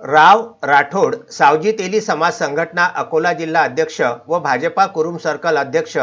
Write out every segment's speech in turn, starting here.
राव राठोड सावजी तेली समाज संघटना अकोला जिल्हा अध्यक्ष व भाजपा कुरुम सर्कल अध्यक्ष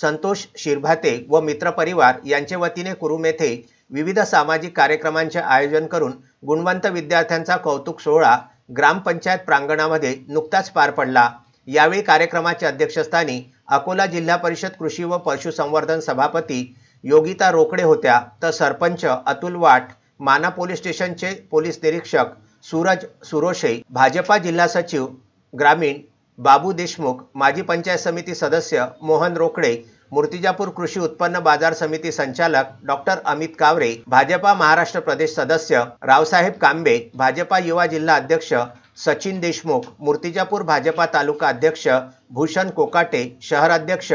संतोष शिरभाते व मित्रपरिवार यांचे वतीने कुरुम येथे विविध सामाजिक कार्यक्रमांचे आयोजन करून गुणवंत विद्यार्थ्यांचा कौतुक सोहळा ग्रामपंचायत प्रांगणामध्ये नुकताच पार पडला. यावेळी कार्यक्रमाच्या अध्यक्षस्थानी अकोला जिल्हा परिषद कृषी व पशुसंवर्धन सभापती योगिता रोकडे होत्या. तर सरपंच अतुल वाट माना पोलीस स्टेशनचे पोलीस निरीक्षक सूरज सुरोशे भाजपा जिल्हा सचिव ग्रामीण बाबू देशमुख माजी पंचायत समिती सदस्य मोहन रोकडे मूर्तिजापूर कृषी उत्पन्न बाजार समिती संचालक डॉक्टर अमित कावरे भाजपा महाराष्ट्र प्रदेश सदस्य रावसाहेब कांबे भाजपा युवा जिल्हा अध्यक्ष सचिन देशमुख मूर्तिजापूर भाजपा तालुका अध्यक्ष भूषण कोकाटे शहर अध्यक्ष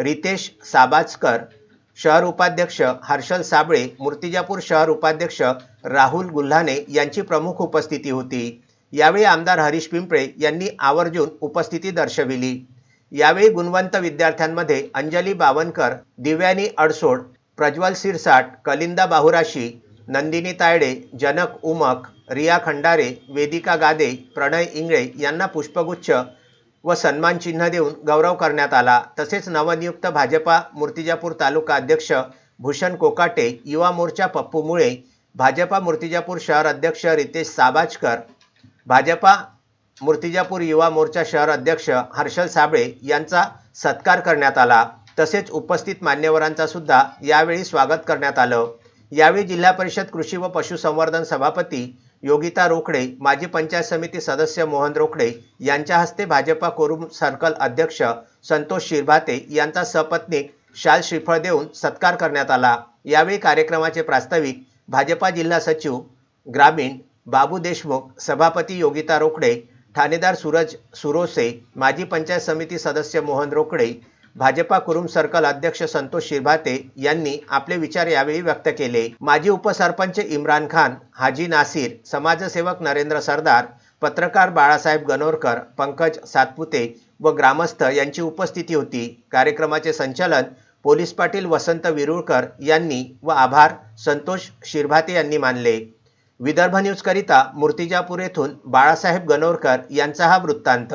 रितेश साबाजकर शहर उपाध्यक्ष हर्षल साबळे मूर्तिजापूर शहर उपाध्यक्ष राहुल गुल्हाने यांची प्रमुख उपस्थिती होती. यावेळी आमदार हरीश पिंपळे यांनी आवर्जून उपस्थिती दर्शविली. यावेळी गुणवंत विद्यार्थ्यांमध्ये अंजली बावनकर दिव्यानी अडसोड प्रज्वल सिरसाट कलिंदा बाहुराशी नंदिनी तायडे जनक उमक रिया खंडारे वेदिका गादे प्रणय इंगळे यांना पुष्पगुच्छ व सन्मान चिन्ह देऊन गौरव करण्यात आला. तसेच नवनियुक्त भाजपा मूर्तिजापूर तालुका अध्यक्ष भूषण कोकाटे युवा मोर्चा पप्पू मुळे भाजपा मूर्तिजापूर शहर अध्यक्ष रितेश साबाजकर भाजपा मूर्तिजापूर युवा मोर्चा शहर अध्यक्ष हर्षल साबळे यांचा सत्कार करण्यात आला. तसेच उपस्थित मान्यवरांचा सुद्धा यावेळी स्वागत करण्यात आलं. यावेळी जिल्हा परिषद कृषी व पशुसंवर्धन सभापती योगिता रोकडे माजी पंचायत समिती सदस्य मोहन रोकडे यांच्या हस्ते भाजपा कोरुम सर्कल अध्यक्ष संतोष शिरभाते यांचा सपत्नीक शाल श्रीफळ देऊन सत्कार करण्यात आला. यावेळी कार्यक्रमाचे प्रास्ताविक भाजपा जिल्हा सचिव ग्रामीण बाबू देशमुख सभापती योगिता रोकडे ठाणेदार सूरज सुरोसे माजी पंचायत समिती सदस्य मोहन रोकडे भाजपा कुरुम सर्कल अध्यक्ष संतोष शिरभाते यांनी आपले विचार यावेळी व्यक्त केले. माजी उपसरपंच इम्रान खान हाजी नासिर समाजसेवक नरेंद्र सरदार पत्रकार बाळासाहेब गणोरकर पंकज सातपुते व ग्रामस्थ यांची उपस्थिती होती. कार्यक्रमाचे संचालन पोलीस पाटील वसंत विरुळकर यांनी व आभार संतोष शिरभाते यांनी मानले. विदर्भ न्यूजकरिता मूर्तिजापूर येथून बाळासाहेब गणोरकर यांचा हा वृत्तांत.